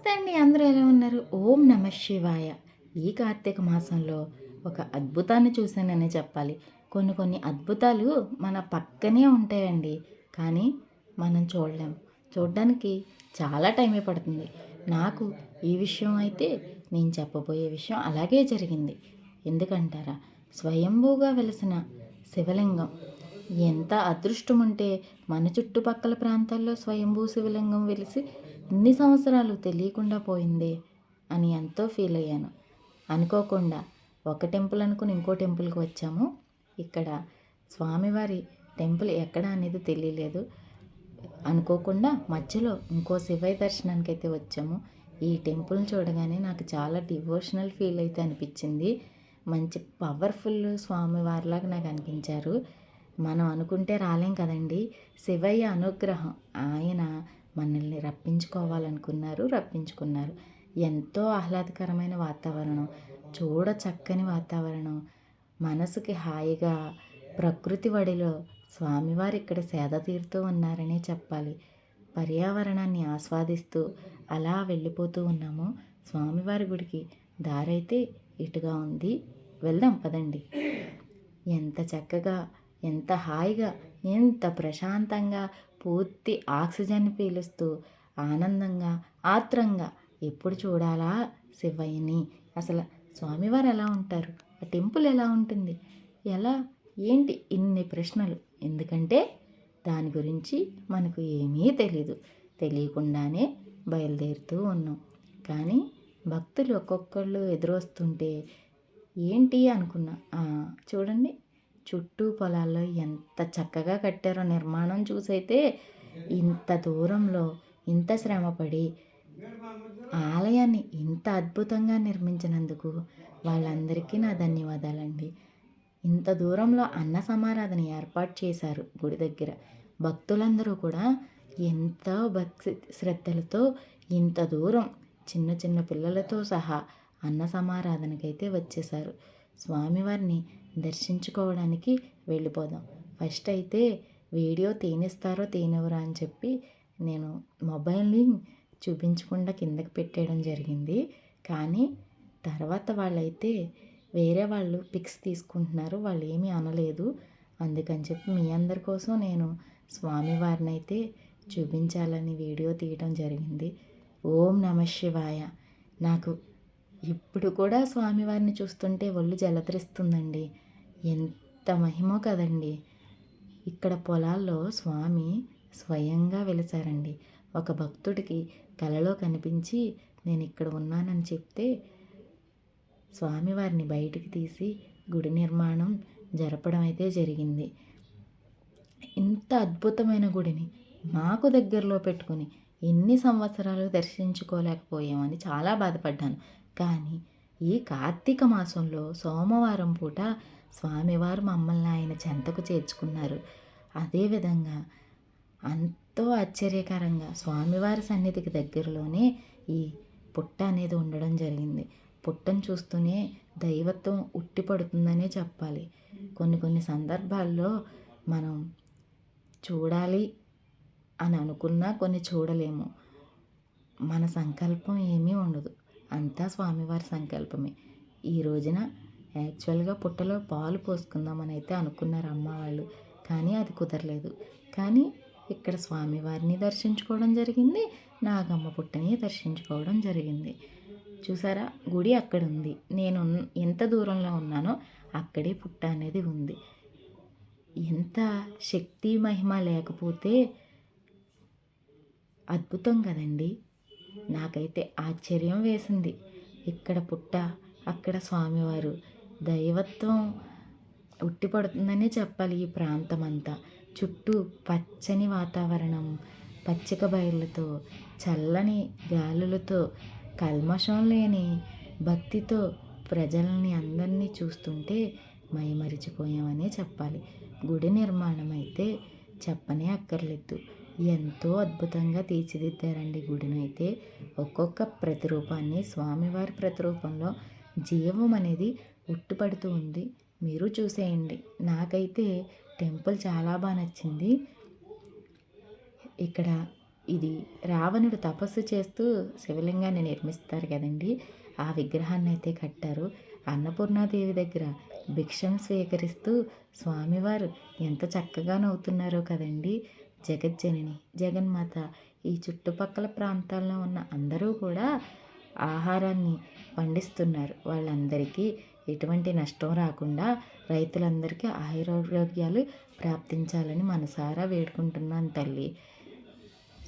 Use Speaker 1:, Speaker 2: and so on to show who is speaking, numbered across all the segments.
Speaker 1: నమస్తే అండి అందరూ ఎలా ఉన్నారు? ఓం నమ శివాయ. ఈ కార్తీక మాసంలో ఒక అద్భుతాన్ని చూశాననే చెప్పాలి. కొన్ని కొన్ని అద్భుతాలు మన పక్కనే ఉంటాయండి కానీ మనం చూడలేం. చూడడానికి చాలా టైమే పడుతుంది. నాకు ఈ విషయం అయితే నేను చెప్పబోయే విషయం అలాగే జరిగింది. ఎందుకంటారా? స్వయంభూగా వెలిసిన శివలింగం. ఎంత అదృష్టం ఉంటే మన చుట్టుపక్కల ప్రాంతాల్లో స్వయంభూ శివలింగం వెలిసి ఇన్ని సంవత్సరాలు తెలియకుండా పోయిందే అని ఎంతో ఫీల్ అయ్యాను. అనుకోకుండా ఒక టెంపుల్ అనుకుని ఇంకో టెంపుల్కి వచ్చాము. ఇక్కడ స్వామివారి టెంపుల్ ఎక్కడ అనేది తెలియలేదు. అనుకోకుండా మధ్యలో ఇంకో శివయ్య దర్శనానికి అయితే వచ్చాము. ఈ టెంపుల్ని చూడగానే నాకు చాలా డివోషనల్ ఫీల్ అయితే అనిపించింది. మంచి పవర్ఫుల్ స్వామివారిలాగా నాకు అనిపించారు. మనం అనుకుంటే రాలేం కదండి. శివయ్య అనుగ్రహం. ఆయన మనల్ని రప్పించుకోవాలనుకున్నారు రప్పించుకున్నారు. ఎంతో ఆహ్లాదకరమైన వాతావరణం. చూడ చక్కని వాతావరణం. మనసుకి హాయిగా ప్రకృతి వడిలో స్వామివారు ఇక్కడ సేద తీరుతూ ఉన్నారనే చెప్పాలి. పర్యావరణాన్ని ఆస్వాదిస్తూ అలా వెళ్ళిపోతూ ఉన్నాము. స్వామివారి గుడికి దారైతే ఇటుగా ఉంది. వెళ్దాం పదండి. ఎంత చక్కగా ఎంత హాయిగా ఎంత ప్రశాంతంగా పూర్తి ఆక్సిజన్ పీలుస్తూ ఆనందంగా ఆత్రంగా ఎప్పుడు చూడాలా శివయ్యని? అసలు స్వామివారు ఎలా ఉంటారు? ఆ టెంపుల్ ఎలా ఉంటుంది? ఎలా? ఏంటి ఇన్ని ప్రశ్నలు? ఎందుకంటే దాని గురించి మనకు ఏమీ తెలీదు. తెలియకుండానే బయలుదేరుతూ ఉన్నాం. కానీ భక్తులు ఒక్కొక్కళ్ళు ఎదురొస్తుంటే ఏంటి అనుకున్నా. చూడండి. చుట్టూ పొలాల్లో ఎంత చక్కగా కట్టారో నిర్మాణం చూసైతే ఇంత దూరంలో ఇంత శ్రమపడి ఆలయాన్ని ఇంత అద్భుతంగా నిర్మించినందుకు వాళ్ళందరికీ నా ధన్యవాదాలండి. ఇంత దూరంలో అన్న సమారాధన ఏర్పాటు చేశారు గుడి దగ్గర. భక్తులందరూ కూడా ఎంతో భక్తి శ్రద్ధలతో ఇంత దూరం చిన్న చిన్న పిల్లలతో సహా అన్న సమారాధనకైతే వచ్చేసారు స్వామివారిని దర్శించుకోవడానికి వెళ్ళిపోదాం. ఫస్ట్ అయితే వీడియో తీనిస్తారో తీనివరా అని చెప్పి నేను మొబైల్ని చూపించకుండా కిందకి పెట్టేయడం జరిగింది. కానీ తర్వాత వాళ్ళైతే వేరే వాళ్ళు పిక్స్ తీసుకుంటున్నారు వాళ్ళు ఏమీ అనలేదు. అందుకని చెప్పి మీ అందరి కోసం నేను స్వామివారిని అయితే చూపించాలని వీడియో తీయడం జరిగింది. ఓం నమ శివాయ. నాకు ఇప్పుడు కూడా స్వామివారిని చూస్తుంటే ఒళ్ళు జలతరిస్తుందండి. ఎంత మహిమో కదండి. ఇక్కడ పొలాల్లో స్వామి స్వయంగా వెలిసారండి. ఒక భక్తుడికి కలలో కనిపించి నేను ఇక్కడ ఉన్నానని చెప్తే స్వామివారిని బయటికి తీసి గుడి నిర్మాణం జరపడం అయితే జరిగింది. ఇంత అద్భుతమైన గుడిని మాకు దగ్గరలో పెట్టుకుని ఎన్ని సంవత్సరాలు దర్శించుకోలేకపోయామని చాలా బాధపడ్డాను. కానీ ఈ కార్తీక మాసంలో సోమవారం పూట స్వామివారు మమ్మల్ని ఆయన చెంతకు చేర్చుకున్నారు. అదేవిధంగా ఎంతో ఆశ్చర్యకరంగా స్వామివారి సన్నిధికి దగ్గరలోనే ఈ పుట్ట అనేది ఉండడం జరిగింది. పుట్టను చూస్తూనే దైవత్వం ఉట్టిపడుతుందనే చెప్పాలి. కొన్ని కొన్ని సందర్భాల్లో మనం చూడాలి అని అనుకున్నా కొన్ని చూడలేము. మన సంకల్పం ఏమీ ఉండదు. అంతా స్వామివారి సంకల్పమే. ఈ రోజున యాక్చువల్గా పుట్టలో పాలు పోసుకుందామని అయితే అనుకున్నారు అమ్మ వాళ్ళు. కానీ అది కుదరలేదు. కానీ ఇక్కడ స్వామివారిని దర్శించుకోవడం జరిగింది నాగమ్మ పుట్టని దర్శించుకోవడం జరిగింది. చూసారా? గుడి అక్కడ ఉంది నేను ఎంత దూరంలో ఉన్నానో అక్కడే పుట్ట అనేది ఉంది. ఎంత శక్తి మహిమ లేకపోతే అద్భుతం కదండి. నాకైతే ఆశ్చర్యం వేసింది. ఇక్కడ పుట్ట అక్కడ స్వామివారు. దైవత్వం ఉట్టిపడుతుందనే చెప్పాలి ఈ ప్రాంతం అంతా చుట్టూ పచ్చని వాతావరణం పచ్చిక బయళ్ళతో చల్లని గాలులతో కల్మషం లేని భక్తితో ప్రజల్ని అందరినీ చూస్తుంటే మైమరిచిపోయామనే చెప్పాలి. గుడి నిర్మాణం అయితే చెప్పనే అక్కర్లేదు. ఎంతో అద్భుతంగా తీర్చిదిద్దారండి గుడిని అయితే. ఒక్కొక్క ప్రతిరూపాన్ని స్వామివారి ప్రతిరూపంలో జీవం అనేది ఉట్టుపడుతూ ఉంది. మీరు చూసేయండి. నాకైతే టెంపుల్ చాలా బాగా నచ్చింది. ఇక్కడ ఇది రావణుడు తపస్సు చేస్తూ శివలింగాన్ని నిర్మిస్తారు కదండి. ఆ విగ్రహాన్ని అయితే కట్టారు. అన్నపూర్ణాదేవి దగ్గర భిక్షను స్వీకరిస్తూ స్వామివారు ఎంత చక్కగా నవ్వుతున్నారో కదండి. జగజ్జనని జగన్మాత. ఈ చుట్టుపక్కల ప్రాంతాల్లో ఉన్న అందరూ కూడా ఆహారాన్ని పండిస్తున్నారు. వాళ్ళందరికీ ఎటువంటి నష్టం రాకుండా రైతులందరికీ ఆయురారోగ్యాలు ప్రాప్తించాలని మనసారా వేడుకుంటున్నాను తల్లి.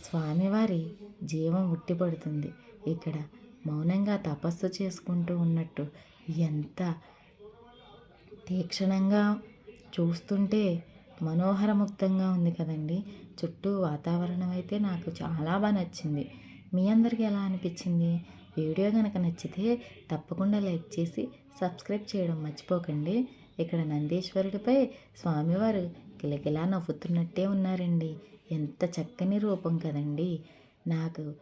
Speaker 1: స్వామివారి జీవం ఉట్టిపడుతుంది. ఇక్కడ మౌనంగా తపస్సు చేసుకుంటూ ఉన్నట్టు ఎంత తీక్షణంగా చూస్తుంటే మనోహరముక్తంగా ఉంది కదండి. చుట్టూ వాతావరణం అయితే నాకు చాలా బాగా నచ్చింది. మీ అందరికీ ఎలా అనిపించింది? వీడియో కనుక నచ్చితే తప్పకుండా లైక్ చేసి సబ్స్క్రైబ్ చేయడం మర్చిపోకండి. ఇక్కడ నందీశ్వరుడిపై స్వామివారు కిలకిలా నవ్వుతున్నట్టే ఉన్నారండి. ఎంత చక్కని రూపం కదండి. నాకు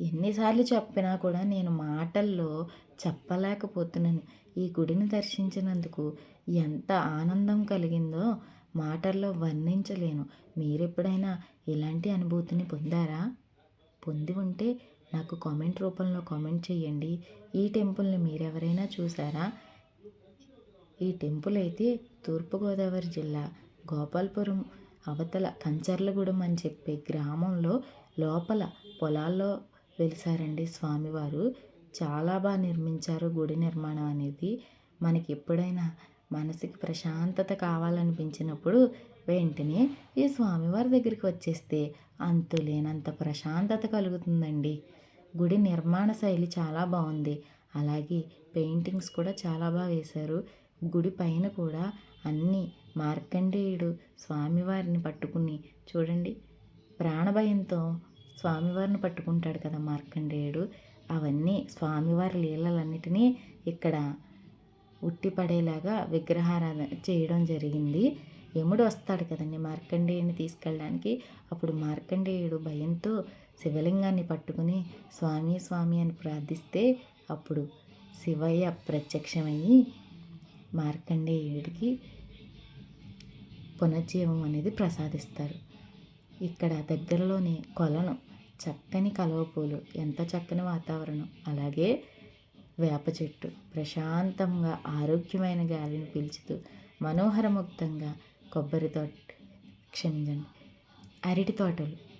Speaker 1: ఎన్నిసార్లు చెప్పినా కూడా నేను మాటల్లో చెప్పలేకపోతున్నాను. ఈ గుడిని దర్శించినందుకు ఎంత ఆనందం కలిగిందో మాటల్లో వర్ణించలేను. మీరెప్పుడైనా ఇలాంటి అనుభూతిని పొందారా? పొంది ఉంటే నాకు కామెంట్ రూపంలో కామెంట్ చేయండి ఈ టెంపుల్ని మీరెవరైనా చూసారా? ఈ టెంపుల్ అయితే తూర్పుగోదావరి జిల్లా. గోపాల్పురం అవతల కంచర్లగూడెం అని చెప్పే గ్రామంలో లోపల పొలాల్లో వెలిసారండి స్వామివారు. చాలా బాగా నిర్మించారు గుడి నిర్మాణం అనేది. మనకి ఎప్పుడైనా మనసుకి ప్రశాంతత కావాలనిపించినప్పుడు వెంటనే ఈ స్వామివారి దగ్గరికి వచ్చేస్తే అంతులేనంత ప్రశాంతత కలుగుతుందండి. గుడి నిర్మాణ శైలి చాలా బాగుంది. అలాగే పెయింటింగ్స్ కూడా చాలా బాగా వేశారు. గుడి పైన కూడా అన్ని మార్కండేయుడు స్వామివారిని పట్టుకుని చూడండి. ప్రాణభయంతో స్వామివారిని పట్టుకుంటాడు కదా మార్కండేయుడు. అవన్నీ స్వామివారి లీలలన్నిటినీ ఇక్కడ ఉట్టిపడేలాగా విగ్రహారాధన చేయడం జరిగింది. యముడు వస్తాడు కదండి మార్కండేయుని తీసుకెళ్ళడానికి. అప్పుడు మార్కండేయుడు భయంతో శివలింగాన్ని పట్టుకుని స్వామి స్వామి అని ప్రార్థిస్తే అప్పుడు శివయ్య ప్రత్యక్షమయ్యి మార్కండేయుడికి పునర్జీవం అనేది ప్రసాదిస్తారు. ఇక్కడ దగ్గరలోనే కొలను చక్కని కలువపూలు ఎంత చక్కని వాతావరణం. అలాగే వేప చెట్టు ప్రశాంతంగా ఆరోగ్యమైన గాలిని పీల్చుతూ మనోహరముక్తంగా కొబ్బరి తోట క్షమించండి. అరటి తోటలు.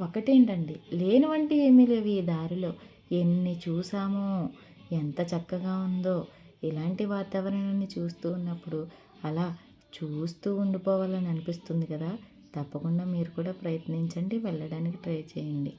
Speaker 1: ఒకటేంటండి? లేని వంటి ఏమీ లేవు ఈ దారిలో. ఎన్ని చూసామో ఎంత చక్కగా ఉందో. ఇలాంటి వాతావరణాన్ని చూస్తూ ఉన్నప్పుడు అలా చూస్తూ ఉండిపోవాలని అనిపిస్తుంది కదా. తప్పకుండా మీరు కూడా ప్రయత్నించండి వెళ్ళడానికి ట్రై చేయండి.